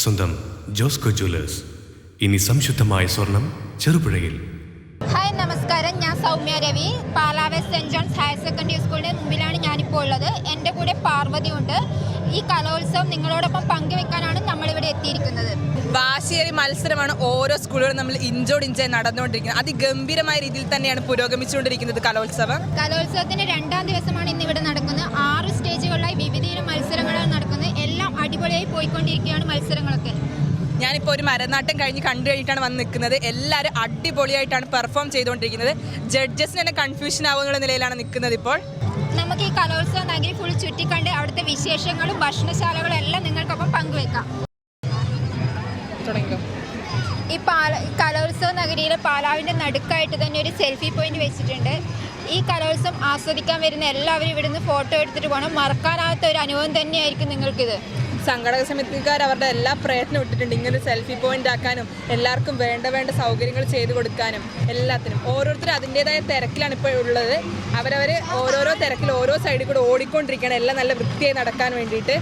സ്വന്തം ജോസ്കോ ജ്വല്ലേഴ്സ്. ഇനി സംശുദ്ധമായ സ്വർണം ചെറുപുഴയിൽ. ഹായ് നമസ്കാരം. ഞാൻ സൗമ്യ രവി. പാലാവെ സെന്റ് ജോൺസ് ഹയർ സെക്കൻഡറി സ്കൂളിന്റെ മുമ്പിലാണ് ഞാനിപ്പോൾ ഉള്ളത് എന്റെ കൂടെ പാർവതി ഉണ്ട് ഈ കലോത്സവം നിങ്ങളോടൊപ്പം പങ്കുവെക്കാനാണ് നമ്മളിവിടെ എത്തിയിരിക്കുന്നത്. വാശിയേറി മത്സരമാണ് ഓരോ സ്കൂളുകളും നമ്മൾ ഇഞ്ചോട് ഇഞ്ചായി നടന്നുകൊണ്ടിരിക്കുന്നത്. അതിഗംഭീരമായ രീതിയിൽ തന്നെയാണ് പുരോഗമിച്ചുകൊണ്ടിരിക്കുന്നത് കലോത്സവം. കലോത്സവത്തിന്റെ രണ്ടാം ദിവസമാണ് ഇന്ന് ഇവിടെ നടക്കുന്നത്. ആറ് സ്റ്റേജുകളിലായി വിവിധ മത്സരങ്ങളാണ് നടക്കുന്നത്. എല്ലാം അടിപൊളിയായി പോയിക്കൊണ്ടിരിക്കുകയാണ് മത്സരങ്ങളൊക്കെ. ഞാനിപ്പോൾ ഒരു മരനാട്ടം കഴിഞ്ഞ് കണ്ടു കഴിഞ്ഞിട്ടാണ് വന്ന് നിൽക്കുന്നത്. എല്ലാവരും അടിപൊളിയായിട്ടാണ് പെർഫോം ചെയ്തുകൊണ്ടിരിക്കുന്നത്. ജഡ്ജസിന് തന്നെ കൺഫ്യൂഷൻ ആവുന്നുള്ള നിലയിലാണ് നിൽക്കുന്നത് ഇപ്പോൾ. നമുക്ക് ഈ കലോത്സവ നഗരി ഫുൾ ചുറ്റിക്കണ്ട് അവിടുത്തെ വിശേഷങ്ങളും ഭക്ഷണശാലകളും എല്ലാം നിങ്ങൾക്കൊപ്പം പങ്കുവെക്കാം. ഈ പാല ഈ കലോത്സവ നഗരിയിലെ പാലാവിന്റെ നടുക്കായിട്ട് തന്നെ ഒരു സെൽഫി പോയിന്റ് വെച്ചിട്ടുണ്ട്. ഈ കലോത്സവം ആസ്വദിക്കാൻ വരുന്ന എല്ലാവരും ഇവിടുന്ന് ഫോട്ടോ എടുത്തിട്ട് പോകണം. മറക്കാനാവാത്ത ഒരു അനുഭവം തന്നെയായിരിക്കും നിങ്ങൾക്കിത്. സംഘടക സമിതിക്കാർ അവരുടെ എല്ലാ പ്രയത്നം ഇട്ടിട്ടുണ്ട് ഇങ്ങനെ സെൽഫി പോയിന്റ് ആക്കാനും എല്ലാവർക്കും വേണ്ട വേണ്ട സൗകര്യങ്ങൾ ചെയ്തു കൊടുക്കാനും എല്ലാത്തിനും. ഓരോരുത്തരും അതിന്റെതായ തിരക്കിലാണ് ഇപ്പോൾ ഉള്ളത്. അവരവർ ഓരോരോ തിരക്കിൽ ഓരോ സൈഡിൽ കൂടെ ഓടിക്കൊണ്ടിരിക്കുകയാണ്. എല്ലാം നല്ല വൃത്തിയായി നടക്കാൻ വേണ്ടിയിട്ട്.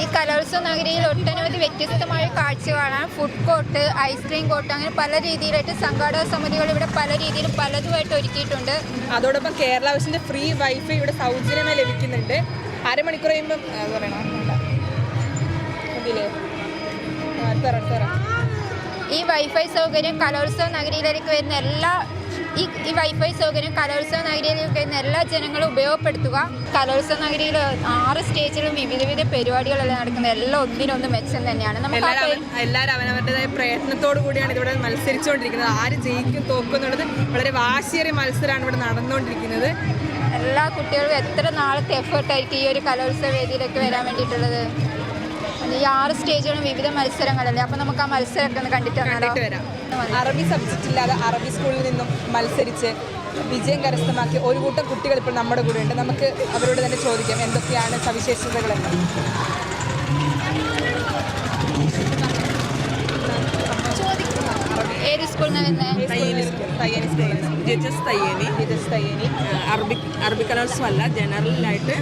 ഈ കലോത്സവ നഗരിയിൽ ഒട്ടനവധി വ്യത്യസ്തമായ കാഴ്ചകളാണ്. ഫുഡ് കോർട്ട് ഐസ്ക്രീം കോർട്ട് അങ്ങനെ പല രീതിയിലായിട്ട് സംഘാടക സമിതികൾ ഇവിടെ പല രീതിയിൽ പലതുമായിട്ട് ഒരുക്കിയിട്ടുണ്ട്. അതോടൊപ്പം കേരള ഹൗസിന്റെ ഫ്രീ വൈഫൈ ഇവിടെ സൗജന്യമായി ലഭിക്കുന്നുണ്ട്. അരമണിക്കൂർ കഴിയുമ്പം പറയണം? ഈ വൈഫൈ സൗകര്യം കലോത്സവ നഗരിയിലേക്ക് വരുന്ന എല്ലാ ഈ ഈ വൈഫൈ സൗകര്യം കലോത്സവ നഗരിയിലേക്ക് വരുന്ന എല്ലാ ജനങ്ങളും ഉപയോഗപ്പെടുത്തുക. കലോത്സവ നഗരിയിൽ ആറ് സ്റ്റേജിലും വിവിധ വിവിധ പരിപാടികളെല്ലാം നടക്കുന്നത് എല്ലാം ഒന്നിനൊന്ന് മെച്ചം തന്നെയാണ്. നമുക്ക് എല്ലാവരും അവനവരുടേതായ പ്രയത്നത്തോടു കൂടിയാണ് ഇവിടെ മത്സരിച്ചുകൊണ്ടിരിക്കുന്നത്. ആര് ജയിക്കും തോക്കും എന്നുള്ളത് വളരെ വാശിയേറിയ മത്സരമാണ് ഇവിടെ നടന്നുകൊണ്ടിരിക്കുന്നത്. എല്ലാ കുട്ടികളും എത്ര നാളത്തെ എഫേർട്ടായിരിക്കും ഈ ഒരു കലോത്സവ വേദിയിലേക്ക് വരാൻ വേണ്ടിയിട്ടുള്ളത്? ഈ ആറ് സ്റ്റേജുകളും വിവിധ മത്സരങ്ങളല്ലേ? അപ്പോൾ നമുക്ക് ആ മത്സരമൊക്കെ ഒന്ന് കണ്ടിട്ട് വരാം. അറബി സബ്ജക്റ്റ് ഇല്ലാതെ അറബി സ്കൂളിൽ നിന്നും മത്സരിച്ച് വിജയം കരസ്ഥമാക്കിയ ഒരു കൂട്ടം കുട്ടികൾ ഇപ്പോൾ നമ്മുടെ കൂടെ ഉണ്ട്. നമുക്ക് അവരോട് തന്നെ ചോദിക്കാം എന്തൊക്കെയാണ് സവിശേഷതകൾ ഏത് സ്കൂളിൽ നിന്ന് അറബിക് അറബി കലോത്സവമല്ല ജനറലായിട്ട്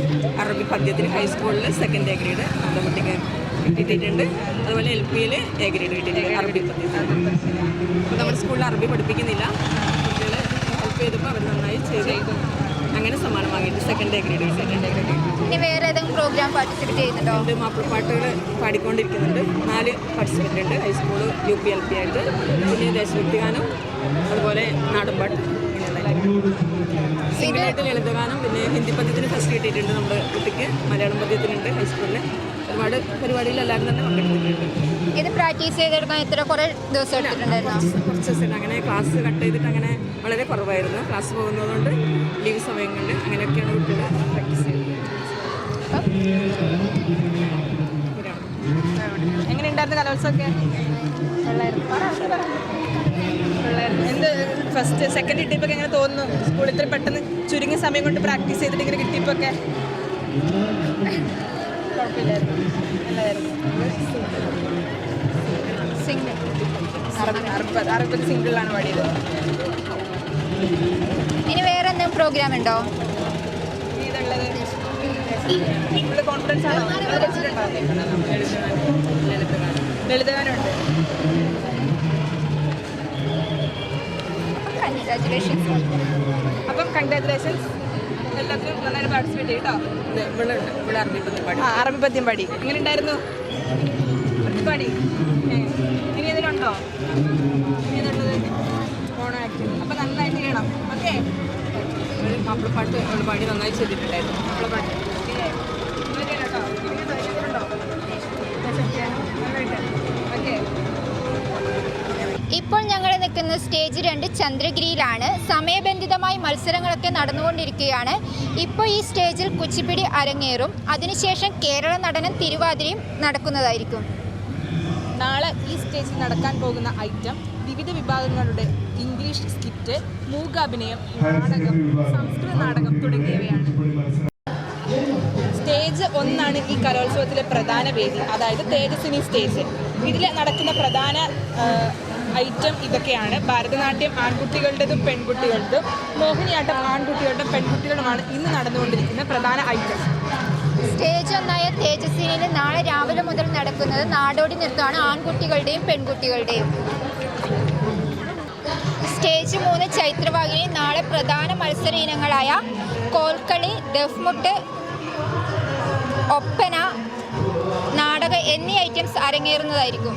അറബി പദ്യത്തിന് ഹൈസ്കൂളിൽ സെക്കൻഡ് ഡിഗ്രിയുടെ ഗ്രേഡ് നമ്മുടെ കുട്ടിക്ക് കിട്ടിയിട്ടുണ്ട്. അതുപോലെ എൽ പിയിൽ എ ഗ്രേഡ് കിട്ടിയിട്ടുണ്ട് അറബി അപ്പോൾ നമ്മുടെ സ്കൂളിൽ അറബി പഠിപ്പിക്കുന്നില്ല. കുട്ടികൾ ഹെൽപ്പ് ചെയ്തപ്പോൾ അവർ നന്നായി ചെയ്തു. അങ്ങനെ സമ്മാനം വാങ്ങിയിട്ട് സെക്കൻഡ് എ ഗ്രേഡ് ഇനി വേറെ ഏതെങ്കിലും പ്രോഗ്രാം പാർട്ടിസിപ്പേറ്റ് ചെയ്യുന്നുണ്ടോ? രണ്ട് മാപ്പിളപ്പാട്ടുകൾ പാടിക്കൊണ്ടിരിക്കുന്നുണ്ട്. നാല് പാർട്ടിസിപ്പന്റ് ഉണ്ട്. High school U P L P ആയിട്ട്. പിന്നെ ദേശഭക്തി ഗാനം അതുപോലെ നാടൻപാട്ട്. സിംഗിളായിട്ട് ലളിതഗാനം പിന്നെ ഹിന്ദി പദ്യത്തിന് ഫസ്റ്റ് കിട്ടിയിട്ടുണ്ട് നമ്മുടെ കുട്ടിക്ക്. മലയാളം പദ്യത്തിനുണ്ട് ഹൈസ്കൂളിൽ ഒരുപാട് പരിപാടിയിൽ എല്ലാവരും തന്നെ പങ്കെടുത്തിട്ടുണ്ട്. ഇത് പ്രാക്ടീസ് ചെയ്തെടുക്കാൻ എത്ര കുറേ ദിവസം എടുത്തിട്ടുണ്ടായിരുന്നു? കുറച്ച് ദിവസം അങ്ങനെ ക്ലാസ് കട്ട് ചെയ്തിട്ട് അങ്ങനെ വളരെ കുറവായിരുന്നു. ക്ലാസ് പോകുന്നതുകൊണ്ട് ലീവ് സമയങ്ങളിൽ അങ്ങനെയൊക്കെയാണ് കുട്ടികൾ പ്രാക്ടീസ് ചെയ്തത് എങ്ങനെ ഉണ്ടായിരുന്നു കലോത്സവമൊക്കെ. എന്ത് ഫസ്റ്റ് സെക്കൻഡ് കിട്ടിയപ്പോൾ എങ്ങനെ തോന്നുന്നു? സ്കൂളിൽ ഇത്ര പെട്ടെന്ന് ചുരുങ്ങിയ സമയം കൊണ്ട് പ്രാക്ടീസ് ചെയ്തിട്ട് ഇങ്ങനെ കിട്ടിയപ്പോൾ ഒക്കെ കുഴപ്പമില്ലായിരുന്നു നല്ലതായിരുന്നു സിംഗിൾ അറുപത് അറുപത് സിംഗിളാണ് പാടിയത് ഇനി വേറെ എന്തെങ്കിലും പ്രോഗ്രാം ഉണ്ടോ? ഇതുള്ളത് കോൺഫിഡൻസ് ആണോ ലളിതഗാനമുണ്ട് കൺഗ്രാറ്റുലേഷൻസ് അപ്പം കൺഗ്രാറ്റുലേഷൻസ് നന്നായിട്ട് പാർട്ടിസിപ്പേറ്റ് ചെയ്യട്ടോ ഇവിടെ ഉണ്ട്. ഇവിടെ പാടി. പാടി. എങ്ങനെ ഉണ്ടായിരുന്നു പാടി ഇനി ഇതിലുണ്ടോ ഇനി ഏതുള്ളത് ഓണം ആക്ട് അപ്പം നന്നായിട്ട് ചെയ്യണം ഓക്കെ? ഒരു മാപ്പിളപ്പാട്ട് അവൾ പാടി നന്നായി ചെയ്തിട്ടുണ്ടായിരുന്നു. പാട്ട് കേട്ടോ ഇനി ധൈര്യത്തിലുണ്ടോ ഓക്കെ? ഇപ്പോൾ നിൽക്കുന്ന സ്റ്റേജ് രണ്ട് ചന്ദ്രഗിരിയിലാണ്. സമയബന്ധിതമായി മത്സരങ്ങളൊക്കെ നടന്നുകൊണ്ടിരിക്കുകയാണ്. ഇപ്പോൾ ഈ സ്റ്റേജിൽ കുച്ചിപ്പിടി അരങ്ങേറും. അതിനുശേഷം കേരള നടനം തിരുവാതിരയും നടക്കുന്നതായിരിക്കും. നാളെ ഈ സ്റ്റേജിൽ നടക്കാൻ പോകുന്ന ഐറ്റം വിവിധ വിഭാഗങ്ങളുടെ ഇംഗ്ലീഷ് സ്കിറ്റ് മൂകാഭിനയം നാടകം സംസ്കൃത നാടകം തുടങ്ങിയവയാണ്. സ്റ്റേജ് ഒന്നാണ് ഈ കലോത്സവത്തിലെ പ്രധാന വേദി. അതായത് തേജസ്വിനി സ്റ്റേജ്. ഇതിൽ നടക്കുന്ന പ്രധാന ഐറ്റം ഇതൊക്കെയാണ്. ഭരതനാട്യം ആൺകുട്ടികളുടേതും പെൺകുട്ടികളുടെതും. മോഹിനിയാട്ടം ആൺകുട്ടികളുടെ പെൺകുട്ടികളുമാണ് ഇന്ന് നടന്നുകൊണ്ടിരിക്കുന്ന പ്രധാന ഐറ്റം. സ്റ്റേജ് ഒന്നായ തേജസ്വിനിൽ നാളെ രാവിലെ മുതൽ നടക്കുന്നത് നാടോടി നൃത്തമാണ് ആൺകുട്ടികളുടെയും പെൺകുട്ടികളുടെയും. സ്റ്റേജ് മൂന്ന് ചൈത്രവാഹിനി നാളെ പ്രധാന മത്സര ഇനങ്ങളായ കോൽക്കളി ദഫ്മുട്ട് ഒപ്പന നാടക എന്നീ ഐറ്റംസ് അരങ്ങേറുന്നതായിരിക്കും.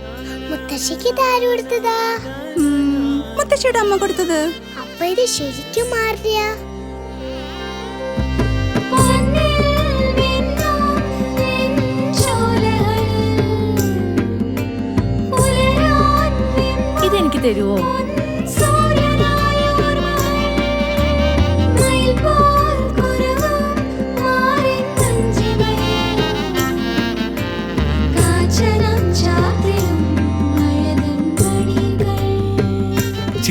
മുത്തശ്ശിക്ക് ഇതാര് കൊടുത്തതാ? മുത്തശ്ശിയുടെ അമ്മ കൊടുത്തത്. അപ്പൊ ഇത് ശരിക്കും മാറിയ ഇതെനിക്ക് തരുവോ?